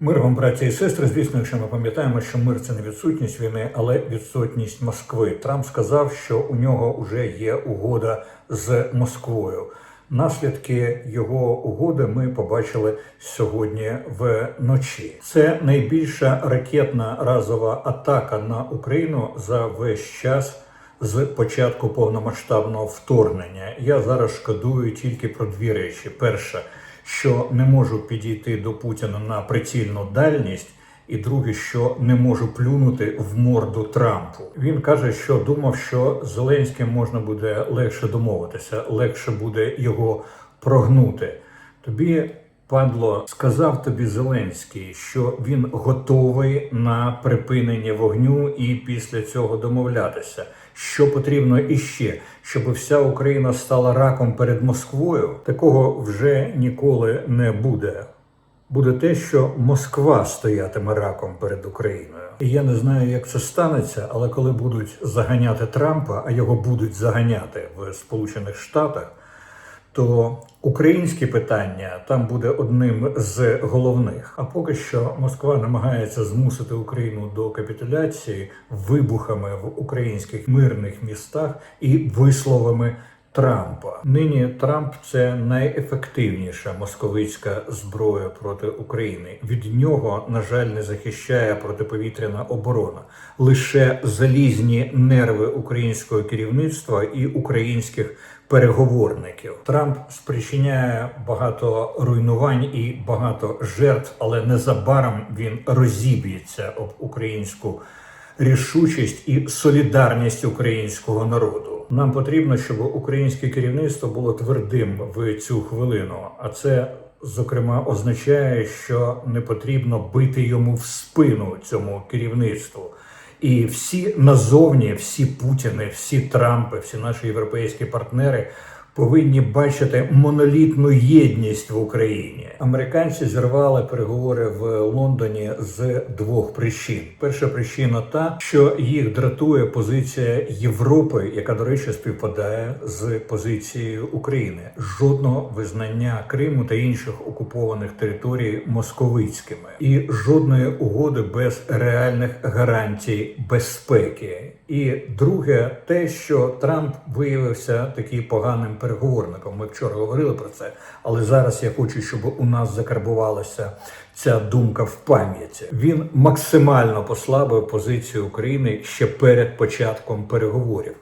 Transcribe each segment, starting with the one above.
Мир вам, браті і сестри. Звісно, якщо ми пам'ятаємо, що мир це не відсутність війни, але відсутність Москви. Трамп сказав, що у нього вже є угода з Москвою. Наслідки його угоди ми побачили сьогодні вночі. Це найбільша ракетна разова атака на Україну за весь час з початку повномасштабного вторгнення. Я зараз шкодую тільки про дві речі: перше, що не можу підійти до Путіна на прицільну дальність. І друге, що не можу плюнути в морду Трампу. Він каже, що думав, що з Зеленським можна буде легше домовитися, легше буде його прогнути. Тобі, падло, сказав тобі Зеленський, що він готовий на припинення вогню і після цього домовлятися. Що потрібно іще, щоб вся Україна стала раком перед Москвою? Такого вже ніколи не буде буде те, що Москва стоятиме раком перед Україною. І я не знаю, як це станеться, але коли будуть заганяти Трампа, а його будуть заганяти в Сполучених Штатах, то українське питання там буде одним з головних. А поки що Москва намагається змусити Україну до капітуляції вибухами в українських мирних містах і висловами. Трампа нині Трамп це найефективніша московицька зброя проти України. Від нього, на жаль, не захищає протиповітряна оборона, лише залізні нерви українського керівництва і українських переговорників. Трамп спричиняє багато руйнувань і багато жертв, але незабаром він розіб'ється об українську рішучість і солідарність українського народу. Нам потрібно, щоб українське керівництво було твердим в цю хвилину. А це зокрема означає, що не потрібно бити йому в спину цьому керівництву. І всі назовні, всі Путіни, всі Трампи, всі наші європейські партнери повинні бачити монолітну єдність в Україні. Американці зірвали переговори в Лондоні з двох причин. Перша причина та, що їх дратує позиція Європи, яка, до речі, співпадає з позицією України. Жодного визнання Криму та інших окупованих територій московицькими, і жодної угоди без реальних гарантій безпеки. І друге, те, що Трамп виявився таким поганим переговорником. Ми вчора говорили про це, але зараз я хочу, щоб у нас закарбувалася ця думка в пам'яті. Він максимально послабив позицію України ще перед початком переговорів.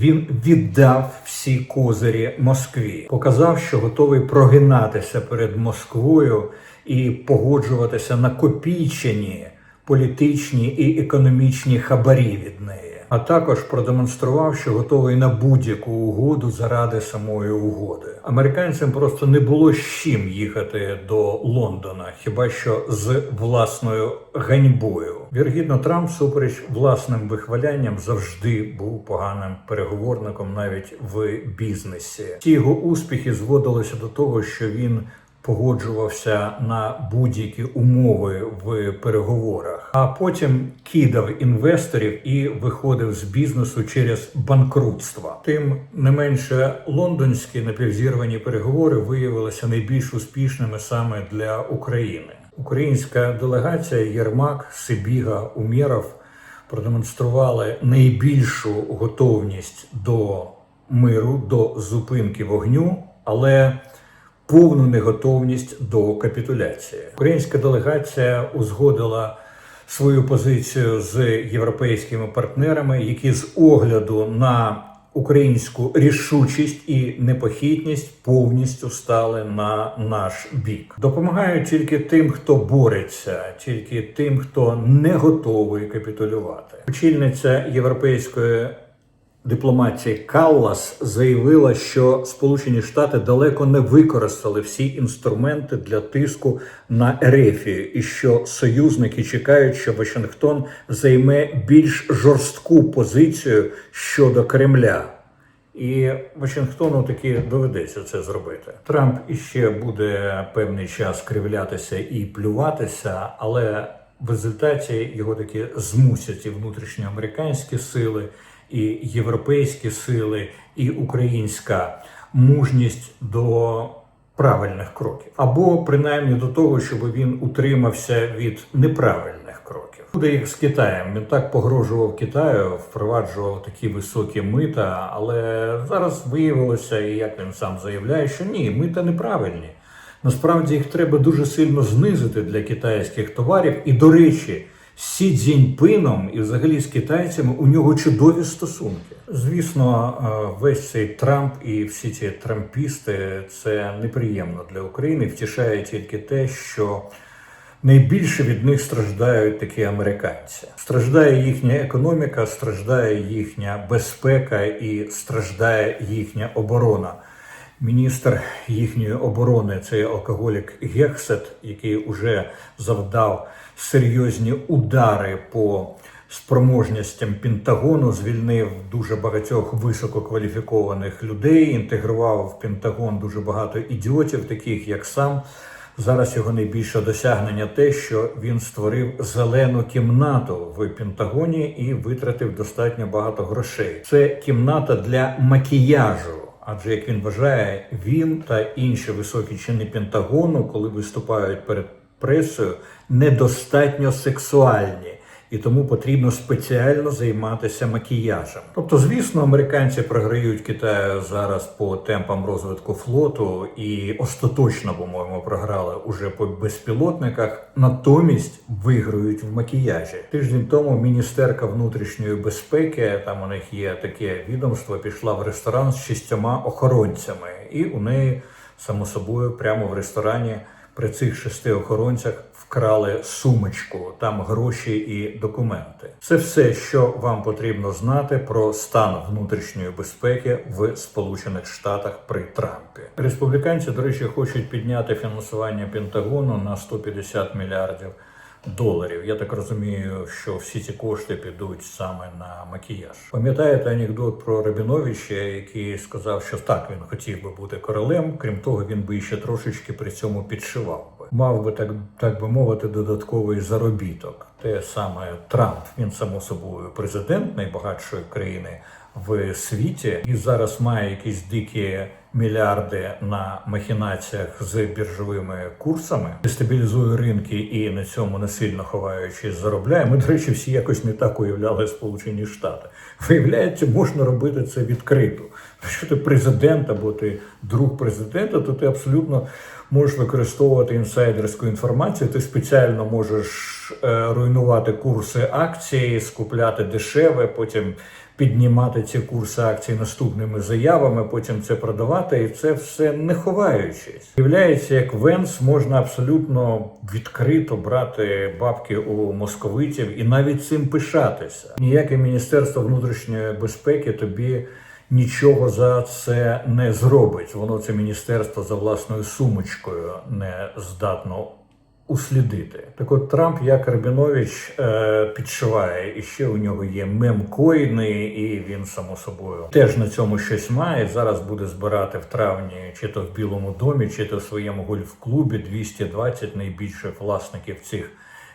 Він віддав всі козирі Москві, показав, що готовий прогинатися перед Москвою і погоджуватися на копійчені політичні і економічні хабарі від неї. А також продемонстрував, що готовий на будь-яку угоду заради самої угоди. Американцям просто не було з чим їхати до Лондона, хіба що з власною ганьбою. Віргідно, Трамп, супереч власним вихвалянням, завжди був поганим переговорником навіть в бізнесі. Ті його успіхи зводилися до того, що він погоджувався на будь-які умови в переговорах, а потім кидав інвесторів і виходив з бізнесу через банкрутство. Тим не менше, лондонські напівзірвані переговори виявилися найбільш успішними саме для України. Українська делегація Єрмак, Сибіга, Умєров продемонстрували найбільшу готовність до миру, до зупинки вогню, але повну неготовність до капітуляції. Українська делегація узгодила свою позицію з європейськими партнерами, які з огляду на українську рішучість і непохитність повністю стали на наш бік. Допомагають тільки тим, хто бореться, тільки тим, хто не готовий капітулювати. Очільниця європейської дипломатії Каллас заявила, що Сполучені Штати далеко не використали всі інструменти для тиску на Ерефію, і що союзники чекають, що Вашингтон займе більш жорстку позицію щодо Кремля. І Вашингтону таки доведеться це зробити. Трамп іще буде певний час кривлятися і плюватися, але в результаті його таки змусять і внутрішньоамериканські сили, і європейські сили, і українська мужність до правильних кроків, або принаймні до того, щоб він утримався від неправильних кроків. Буде як з Китаєм. Він так погрожував Китаю, впроваджував такі високі мита, але зараз виявилося, і як він сам заявляє, що ні, мита неправильні. Насправді їх треба дуже сильно знизити для китайських товарів. І, до речі, Сі Цзіньпином і взагалі з китайцями у нього чудові стосунки. Звісно, е, весь цей Трамп і всі ці трампісти це неприємно для України. Втішає тільки те, що найбільше від них страждають такі американці. Страждає їхня економіка, страждає їхня безпека і страждає їхня оборона. Міністр їхньої оборони цей алкоголік Гексет, який вже завдав серйозні удари по спроможностям Пентагону, звільнив дуже багатьох висококваліфікованих людей, інтегрував в Пентагон дуже багато ідіотів, таких як сам. Зараз його найбільше досягнення те, що він створив зелену кімнату в Пентагоні і витратив достатньо багато грошей. Це кімната для макіяжу. Адже як він вважає, він та інші високі чини Пентагону, коли виступають перед пресою, недостатньо сексуальні. І тому потрібно спеціально займатися макіяжем. Тобто, звісно, американці програють Китаю зараз по темпам розвитку флоту і остаточно, по-моєму, програли уже по безпілотниках. Натомість виграють в макіяжі. Тиждень тому міністерка внутрішньої безпеки, там у них є таке відомство, пішла в ресторан з шістьома охоронцями, і у неї само собою прямо в ресторані. При цих шести охоронцях вкрали сумочку, там гроші і документи. Це все, що вам потрібно знати про стан внутрішньої безпеки в Сполучених Штатах при Трампі. Республіканці, до речі, хочуть підняти фінансування Пентагону на 150 мільярдів. Доларів, я так розумію, що всі ці кошти підуть саме на макіяж. Пам'ятаєте анекдот про Рабіновича, який сказав, що так він хотів би бути королем. Крім того, він би ще трошечки при цьому підшивав би. Мав би так, так би мовити, додатковий заробіток. Те саме Трамп. Він само собою президент найбагатшої країни в світі і зараз має якісь дикі мільярди на махінаціях з біржовими курсами, дестабілізує ринки і на цьому не сильно ховаючись заробляє. Ми, до речі, всі якось не так уявляли Сполучені Штати. Виявляється, можна робити це відкрито. Якщо ти президент або ти друг президента, то ти абсолютно можеш використовувати інсайдерську інформацію. Ти спеціально можеш е, руйнувати курси акцій, скупляти дешеве, потім піднімати ці курси акцій наступними заявами, потім це продавати, і це все не ховаючись. Виявляється, як Венс можна абсолютно відкрито брати бабки у московитів і навіть цим пишатися. Ніяке міністерство внутрішньої безпеки тобі. Нічого за це не зробить. Воно це міністерство за власною сумочкою не здатно услідити. Так от Трамп, як Рабінович, е, підшиває, і ще у нього є мемкоїни, і він само собою теж на цьому щось має. Зараз буде збирати в травні, чи то в Білому домі, чи то в своєму гольф-клубі 220 найбільших власників цих.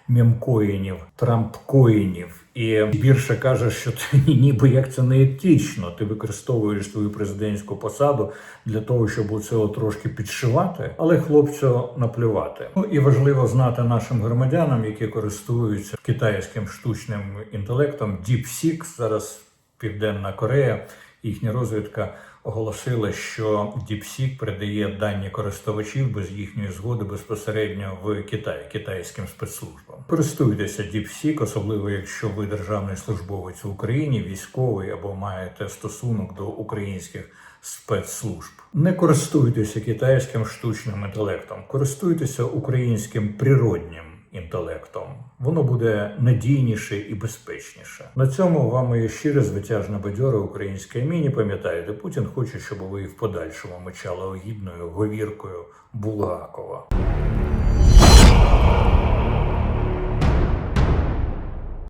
Мемкоїнів, трампкоїнів, і більше каже, що ти ніби як це не етично. Ти використовуєш свою президентську посаду для того, щоб у цього трошки підшивати, але хлопцю наплювати. Ну і важливо знати нашим громадянам, які користуються китайським штучним інтелектом. DeepSeek, зараз Південна Корея, їхня розвідка оголосила, що DeepSeek передає дані користувачів без їхньої згоди безпосередньо в Китай китайським спецслужбам. Користуйтеся DeepSeek, особливо якщо ви державний службовець в Україні, військовий або маєте стосунок до українських спецслужб. Не користуйтеся китайським штучним інтелектом, користуйтеся українським природнім інтелектом. Воно буде надійніше і безпечніше. На цьому вам моє щире звитяжне бадьоре українське міні. Пам'ятаєте, Путін хоче, щоб ви в подальшому мечали огідною говіркою Булгакова.